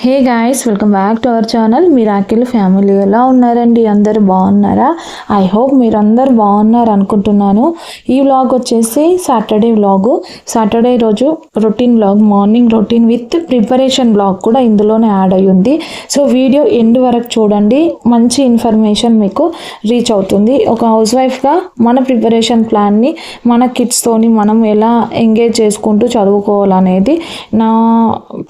Hey guys welcome back to our channel. Miracle family ఎలా ఉన్నారండి? అందరు బాగున్నారా? ఐ హోప్ మీరందరు బాగున్నారు అనుకుంటున్నాను. ఈ వ్లాగ్ వచ్చేసి సాటర్డే వ్లాగు. సాటర్డే రోజు routine vlog morning routine with preparation vlog కూడా ఇందులోనే యాడ్ అయ్యింది ఉంది. సో వీడియో ఎండ్ వరకు చూడండి. మంచి ఇన్ఫర్మేషన్ మీకు రీచ్ అవుతుంది. ఒక హౌస్ వైఫ్గా మన ప్రిపరేషన్ ప్లాన్ని మన కిడ్స్తోని మనం ఎలా ఎంగేజ్ చేసుకుంటూ చదువుకోవాలనేది నా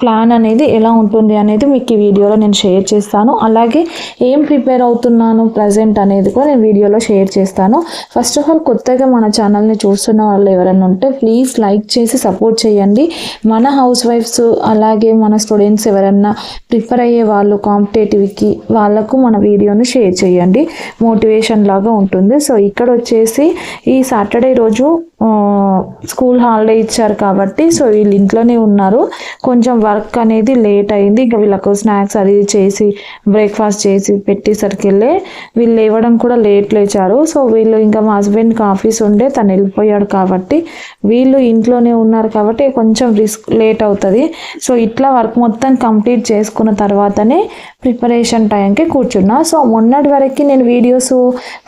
ప్లాన్ అనేది ఎలా ఉంటుంది అనేది మీకు ఈ వీడియోలో నేను షేర్ చేస్తాను. అలాగే ఏం ప్రిపేర్ అవుతున్నాను ప్రజెంట్ అనేది కూడా నేను వీడియోలో షేర్ చేస్తాను. ఫస్ట్ ఆఫ్ ఆల్ కొత్తగా మన ఛానల్ని చూస్తున్న వాళ్ళు ఎవరైనా ఉంటే ప్లీజ్ లైక్ చేసి సపోర్ట్ చేయండి. మన హౌస్ వైఫ్స్ అలాగే మన స్టూడెంట్స్ ఎవరైనా ప్రిపేర్ అయ్యే వాళ్ళు కాంపిటేటివ్కి వాళ్ళకు మన వీడియోని షేర్ చేయండి. మోటివేషన్ లాగా ఉంటుంది. సో ఇక్కడ వచ్చేసి ఈ సాటర్డే రోజు స్కూల్ హాలిడే ఇచ్చారు కాబట్టి సో వీళ్ళు ఇంట్లోనే ఉన్నారు. కొంచెం వర్క్ అనేది లేట్ అయింది. ఇంకా వీళ్ళకు స్నాక్స్ అది చేసి బ్రేక్ఫాస్ట్ చేసి పెట్టేసరికి వెళ్ళే వీళ్ళు లేవడం కూడా లేట్ లేచారు. సో వీళ్ళు ఇంకా మా హస్బెండ్కి ఆఫీస్ ఉండే తను వెళ్ళిపోయాడు కాబట్టి వీళ్ళు ఇంట్లోనే ఉన్నారు కాబట్టి కొంచెం రిస్క్ లేట్ అవుతుంది. సో ఇట్లా వర్క్ మొత్తం కంప్లీట్ చేసుకున్న తర్వాతనే ప్రిపరేషన్ టైంకి కూర్చున్నా. సో మొన్నటి వరకు నేను వీడియోస్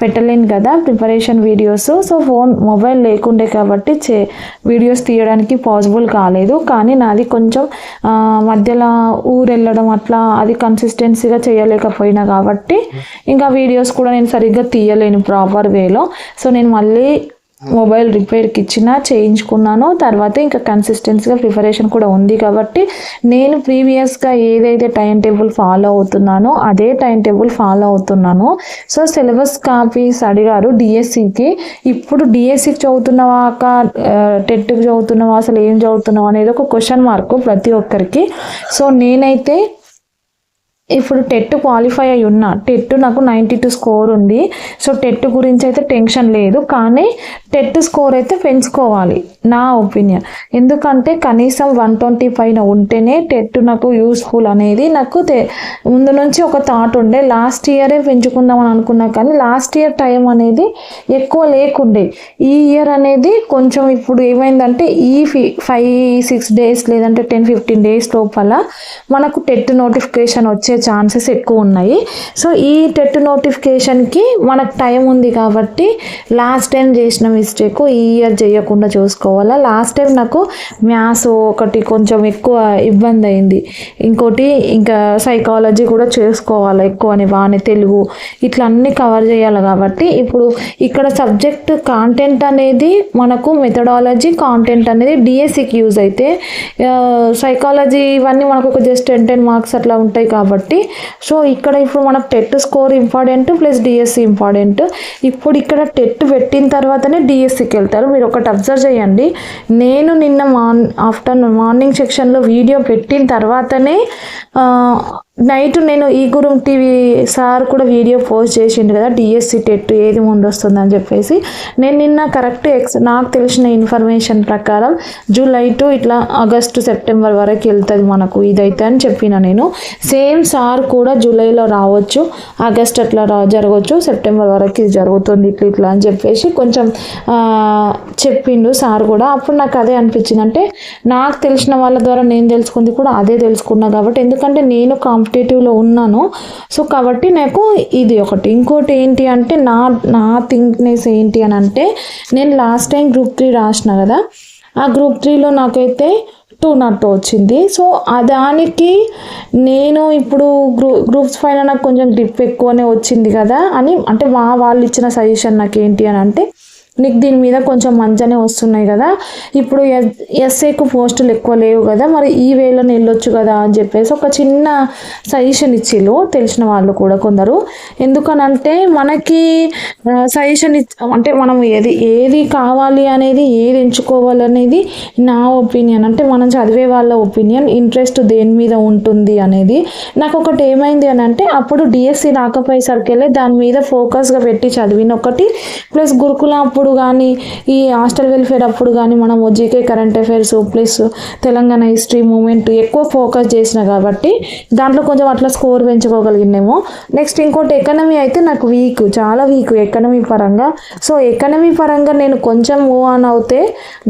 పెట్టలేను కదా preparation videos so phone mobile లేకుండే కాబట్టి చే వీడియోస్ తీయడానికి పాసిబుల్ కాలేదు. కానీ నాది కొంచెం మధ్యలో ఊరు వెళ్ళడం అట్లా అది కన్సిస్టెన్సీగా చేయలేకపోయినా కాబట్టి ఇంకా వీడియోస్ కూడా నేను సరిగ్గా తీయలేను ప్రాపర్ వేలో సో నేను మళ్ళీ మొబైల్ రిపేర్కి ఇచ్చినా చేయించుకున్నాను. తర్వాత ఇంకా కన్సిస్టెన్సీగా ప్రిపరేషన్ కూడా ఉంది కాబట్టి నేను ప్రీవియస్గా ఏదైతే టైం టేబుల్ ఫాలో అవుతున్నానో అదే టైం టేబుల్ ఫాలో అవుతున్నాను. సో సిలబస్ కాపీస్ అడిగారు డిఎస్సికి ఇప్పుడు డిఎస్సికి చదువుతున్నావా అక్క? టెట్కి చదువుతున్నావా? అసలు ఏం చదువుతున్నావా అనేది ఒక క్వశ్చన్ మార్క్ ప్రతి ఒక్కరికి. సో నేనైతే ఇప్పుడు టెట్ క్వాలిఫై అయి ఉన్నా టెట్ నాకు నైంటీ టూ స్కోర్ ఉంది. సో టెట్ గురించి అయితే టెన్షన్ లేదు. కానీ టెట్ స్కోర్ అయితే పెంచుకోవాలి నా ఒపీనియన్. ఎందుకంటే కనీసం వన్ ట్వంటీ పైన ఉంటేనే టెట్ నాకు యూస్ఫుల్ అనేది నాకు తె- ముందు నుంచి ఒక థాట్ ఉండే. లాస్ట్ ఇయరే పెంచుకుందామని అనుకున్నా కానీ లాస్ట్ ఇయర్ టైం అనేది ఎక్కువ లేకుండే. ఈ ఇయర్ అనేది కొంచెం ఇప్పుడు ఏమైందంటే ఈ ఫి ఫైవ్ సిక్స్ డేస్ లేదంటే టెన్ ఫిఫ్టీన్ డేస్ లోపల మనకు టెట్ నోటిఫికేషన్ వచ్చే ఛాన్సెస్ ఎక్కువ ఉన్నాయి. సో ఈ టెట్ నోటిఫికేషన్కి మనకు టైం ఉంది కాబట్టి లాస్ట్ టైం చేసిన మిస్టేక్ ఈ ఇయర్ చేయకుండా చూసుకోవాలా. లాస్ట్ టైం నాకు మ్యాథ్స్ ఒకటి కొంచెం ఎక్కువ ఇబ్బంది అయింది. ఇంకోటి ఇంకా సైకాలజీ కూడా చేసుకోవాలి ఎక్కువ అని బాగానే తెలుగు ఇట్లా అన్నీ కవర్ చేయాలి కాబట్టి ఇప్పుడు ఇక్కడ సబ్జెక్ట్ కాంటెంట్ అనేది మనకు మెథడాలజీ కాంటెంట్ అనేది డిఎస్సికి యూజ్ అయితే సైకాలజీ ఇవన్నీ మనకు ఒక జస్ట్ టెన్ టెన్ మార్క్స్ అట్లా ఉంటాయి కాబట్టి సో ఇక్కడ ఇప్పుడు మనకు TET score important plus DSC important. ఇప్పుడు ఇక్కడ టెట్ పెట్టిన తర్వాతనే డిఎస్సికి వెళ్తారు. మీరు ఒకటి అబ్జర్వ్ చేయండి. నేను నిన్న మార్న్ ఆఫ్టర్నూన్ మార్నింగ్ సెక్షన్లో వీడియో పెట్టిన తర్వాతనే నైట్ నేను ఈ గురం టీవీ సార్ కూడా వీడియో పోస్ట్ చేసిండు కదా డిఎస్సి టెట్ ఏది ముందు వస్తుందని చెప్పేసి. నేను నిన్న కరెక్ట్ ఎక్స్ నాకు తెలిసిన ఇన్ఫర్మేషన్ ప్రకారం జూలై టు ఇట్లా ఆగస్టు సెప్టెంబర్ వరకు వెళ్తుంది మనకు ఇదైతే అని చెప్పిన నేను. సేమ్ సార్ కూడా జూలైలో రావచ్చు ఆగస్ట్ అట్లా రా జరగవచ్చు సెప్టెంబర్ వరకు ఇది జరుగుతుంది ఇట్లా ఇట్లా అని చెప్పేసి కొంచెం చెప్పిండు సార్ కూడా. అప్పుడు నాకు అదే అనిపించింది అంటే నాకు తెలిసిన వాళ్ళ ద్వారా నేను తెలుసుకుంది కూడా అదే తెలుసుకున్నా కాబట్టి ఎందుకంటే నేను కాంప్ కాంపిటేటివ్లో ఉన్నాను. సో కాబట్టి నాకు ఇది ఒకటి. ఇంకోటి ఏంటి అంటే నా నా థింక్నెస్ ఏంటి అని అంటే నేను లాస్ట్ టైం గ్రూప్ త్రీ రాసిన కదా ఆ గ్రూప్ త్రీలో నాకైతే టూ నాట్ వచ్చింది. సో దానికి నేను ఇప్పుడు గ్రూ గ్రూప్స్ పైన నాకు కొంచెం గ్రిప్ ఎక్కువనే వచ్చింది కదా అని అంటే మా వాళ్ళు ఇచ్చిన సజెషన్ నాకు ఏంటి అని అంటే నీకు దీని మీద కొంచెం మంచిగానే వస్తున్నాయి కదా. ఇప్పుడు ఎస్ ఎస్ఏకు పోస్టులు ఎక్కువ లేవు కదా. మరి ఈ వేలో వెళ్ళొచ్చు కదా అని చెప్పేసి ఒక చిన్న సజెషన్ ఇచ్చిళ్ళు. తెలిసిన వాళ్ళు కూడా కొందరు. ఎందుకనంటే మనకి సజెషన్ అంటే మనం ఏది ఏది కావాలి అనేది ఏది ఎంచుకోవాలనేది నా ఒపీనియన్. అంటే మనం చదివే వాళ్ళ ఒపీనియన్ ఇంట్రెస్ట్ దేని మీద ఉంటుంది అనేది. నాకు ఒకటి ఏమైంది అని అంటే అప్పుడు డిఎస్సి రాకపోయేసరికి దాని మీద ఫోకస్గా పెట్టి చదివిన ఒకటి ప్లస్ గురుకుల అప్పుడు కానీ ఈ హాస్టల్ వెల్ఫేర్ అప్పుడు కానీ మనం GK current affairs plus Telangana history movement ఎక్కువ ఫోకస్ చేసిన కాబట్టి దాంట్లో కొంచెం అట్లా స్కోర్ పెంచుకోగలిగినేమో నెక్స్ట్ ఇంకోటి ఎకనమీ అయితే నాకు వీక్ చాలా వీక్ ఎకనమీ పరంగా. సో ఎకనమీ పరంగా నేను కొంచెం మూవ్ ఆన్ అవుతే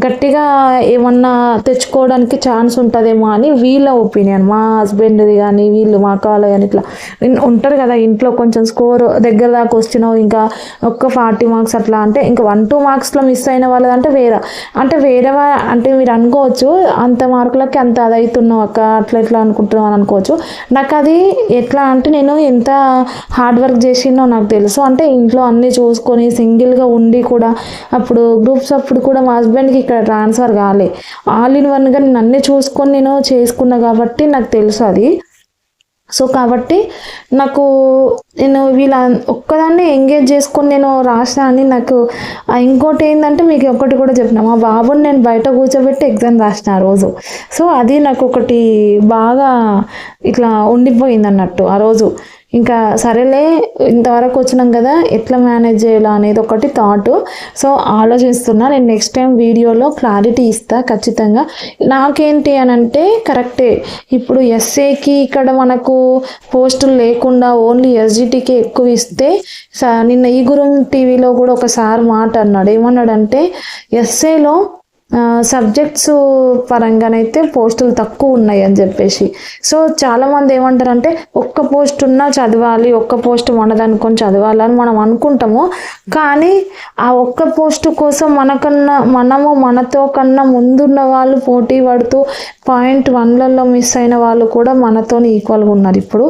గట్టిగా ఏమన్నా తెచ్చుకోవడానికి ఛాన్స్ ఉంటుందేమో అని వీళ్ళ ఒపీనియన్ మా హస్బెండ్ది కానీ వీళ్ళు మా కాలు కానీ ఇట్లా. ఉంటారు కదా ఇంట్లో కొంచెం స్కోర్ దగ్గర దాకా వచ్చినావు ఇంకా ఒక్క ఫార్టీ మార్క్స్ అట్లా అంటే ఇంకా వన్ టూ మార్క్స్లో మిస్ అయిన వాళ్ళదంటే వేరే. అంటే వేరే అంటే మీరు అనుకోవచ్చు అంత మార్కులకి అంత అది అవుతున్నావు అక్క అట్లా ఇట్లా అనుకుంటున్నావు అని అనుకోవచ్చు. నాకు అది ఎట్లా అంటే నేను ఎంత హార్డ్ వర్క్ చేసిందో నాకు తెలుసు. అంటే ఇంట్లో అన్నీ చూసుకొని సింగిల్గా ఉండి కూడా అప్పుడు గ్రూప్స్ అప్పుడు కూడా మా హస్బెండ్కి ఇక్కడ ట్రాన్స్ఫర్ కాలే. ఆల్ ఇన్ వన్గా నేను అన్నీ చూసుకొని నేను చేసుకున్నా కాబట్టి నాకు తెలుసు అది. సో కాబట్టి నాకు నేను వీళ్ళ ఒక్కదాన్ని ఎంగేజ్ చేసుకొని నేను రాసిన అని నాకు ఇంకోటి ఏంటంటే మీకు ఒకటి కూడా చెప్పిన మా బాబుని నేను బయట కూర్చోబెట్టి ఎగ్జామ్ రాసిన ఆ రోజు. సో అది నాకు ఒకటి బాగా ఇట్లా ఉండిపోయింది అన్నట్టు ఆ రోజు. ఇంకా సరేలే ఇంతవరకు వచ్చినాం కదా ఎట్లా మేనేజ్ చేయాలా అనేది ఒకటి థాట్ సో ఆలోచిస్తున్నా నేను నెక్స్ట్ టైం వీడియోలో క్లారిటీ ఇస్తా ఖచ్చితంగా. నాకేంటి అని అంటే కరెక్టే ఇప్పుడు ఎస్ఏకి ఇక్కడ మనకు పోస్టులు లేకుండా ఓన్లీ ఎస్జిటికే ఎక్కువ ఇస్తే స- నిన్న ఈ గురం టీవీలో కూడా ఒక సార్ మాట అన్నాడు. ఏమన్నాడంటే ఎస్ఏలో సబ్జెక్ట్స్ పరంగానైతే పోస్టులు తక్కువ ఉన్నాయి అని చెప్పేసి. సో చాలామంది ఏమంటారంటే ఒక్క పోస్ట్ ఉన్నా చదవాలి ఒక్క పోస్ట్ మనదనుకొని చదవాలని మనం అనుకుంటాము. కానీ ఆ ఒక్క పోస్ట్ కోసం మనకన్నా మనము మనతో కన్నా ముందున్న వాళ్ళు పోటీ పడుతూ పాయింట్ వన్లలో మిస్ అయిన వాళ్ళు కూడా మనతో ఈక్వల్గా ఉన్నారు ఇప్పుడు.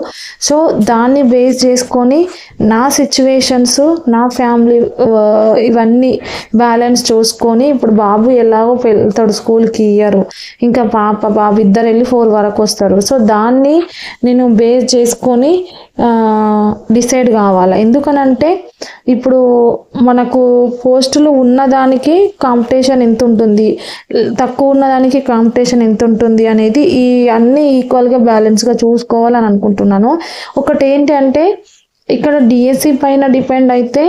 సో దాన్ని బేస్ చేసుకొని నా సిచ్యువేషన్స్ నా ఫ్యామిలీ ఇవన్నీ బ్యాలెన్స్ చూసుకొని ఇప్పుడు బాబు ఎలాగో వెళ్తాడు స్కూల్కి ఇయ్యరు. ఇంకా పాప బాబు ఇద్దరు వెళ్ళి ఫోర్ వరకు వస్తారు. సో దాన్ని నేను బేస్ చేసుకొని డిసైడ్ కావాలి? ఎందుకనంటే ఇప్పుడు మనకు పోస్టులు ఉన్నదానికి కాంపిటీషన్ ఎంత ఉంటుంది తక్కువ ఉన్నదానికి కాంపిటీషన్ ఎంత ఉంటుంది అనేది ఈ అన్ని ఈక్వల్గా బ్యాలెన్స్గా చూసుకోవాలని అనుకుంటున్నాను. ఒకటి ఏంటి అంటే ఇక్కడ డిఎస్సి పైన డిపెండ్ అయితే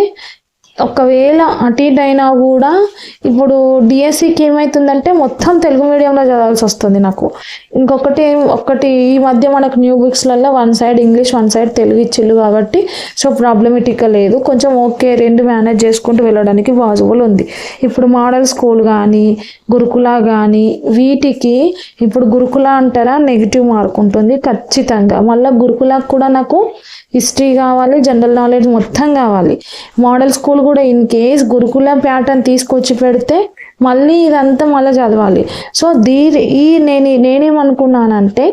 ఒకవేళ అటు ఇటు అయినా కూడా ఇప్పుడు డిఎస్సికి ఏమవుతుందంటే మొత్తం తెలుగు మీడియంలో చదవాల్సి వస్తుంది నాకు. ఇంకొకటి ఒకటి ఈ మధ్య మనకు new బుక్స్లలో one side English one side Telugu ఇచ్చిళ్ళు కాబట్టి సో ప్రాబ్లమేటిక్గా లేదు. కొంచెం ఓకే రెండు మేనేజ్ చేసుకుంటూ వెళ్ళడానికి పాసిబుల్ ఉంది. ఇప్పుడు మోడల్ స్కూల్ కానీ గురుకుల కానీ వీటికి ఇప్పుడు గురుకుల అంటారా? నెగిటివ్ మార్క్ ఉంటుంది ఖచ్చితంగా. మళ్ళీ గురుకులకు కూడా నాకు హిస్టరీ కావాలి జనరల్ నాలెడ్జ్ మొత్తం కావాలి. మోడల్ స్కూల్ కూడా కూడా ఇన్ కేస్ గురుకుల ప్యాటర్న్ తీసుకొచ్చి పెడితే మళ్ళీ ఇదంతా మళ్ళీ చదవాలి. సో దీ ఈ నేను నేనేమనుకున్నానంటే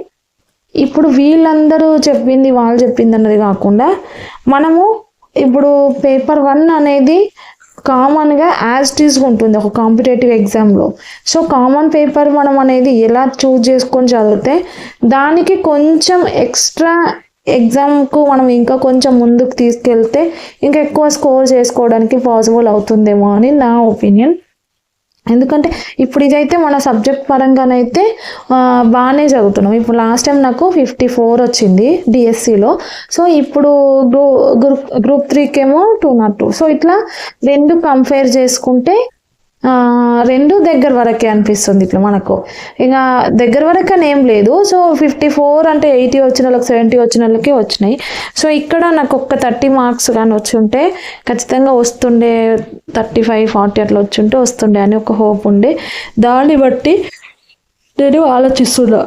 ఇప్పుడు వీళ్ళందరూ చెప్పింది వాళ్ళు చెప్పింది అన్నది కాకుండా మనము ఇప్పుడు పేపర్ వన్ అనేది కామన్గా యాజ్ టీస్గా ఉంటుంది ఒక కాంపిటేటివ్ ఎగ్జామ్లో సో కామన్ పేపర్ మనం అనేది ఎలా చూజ్ చేసుకొని చదివితే దానికి కొంచెం ఎక్స్ట్రా ఎగ్జామ్కు మనం ఇంకా కొంచెం ముందుకు తీసుకెళ్తే ఇంకా ఎక్కువ స్కోర్ చేసుకోవడానికి పాసిబుల్ అవుతుందేమో అని నా ఒపీనియన్ ఎందుకంటే ఇప్పుడు ఇదైతే మన సబ్జెక్ట్ పరంగానైతే బాగానే చదువుతున్నాం. ఇప్పుడు లాస్ట్ టైం నాకు ఫిఫ్టీ ఫోర్ వచ్చింది డిఎస్సిలో సో ఇప్పుడు గ్రూ గ్రూప్ గ్రూప్ త్రీకేమో టూ నాట్ టూ సో ఇట్లా రెండు కంపేర్ చేసుకుంటే రెండు దగ్గర వరకే అనిపిస్తుంది ఇట్లా మనకు. ఇక దగ్గర వరకు అని ఏం లేదు. సో ఫిఫ్టీ ఫోర్ అంటే ఎయిటీ వచ్చిన వాళ్ళకి సెవెంటీ వచ్చిన వాళ్ళకి వచ్చినాయి. సో ఇక్కడ నాకు ఒక్క థర్టీ మార్క్స్ కానీ వచ్చి ఉంటే ఖచ్చితంగా వస్తుండే థర్టీ ఫైవ్ ఫార్టీ అట్లా వచ్చి ఉంటే వస్తుండే అని ఒక హోప్ ఉండే. దాన్ని బట్టి నేను ఆలోచిస్తున్నా.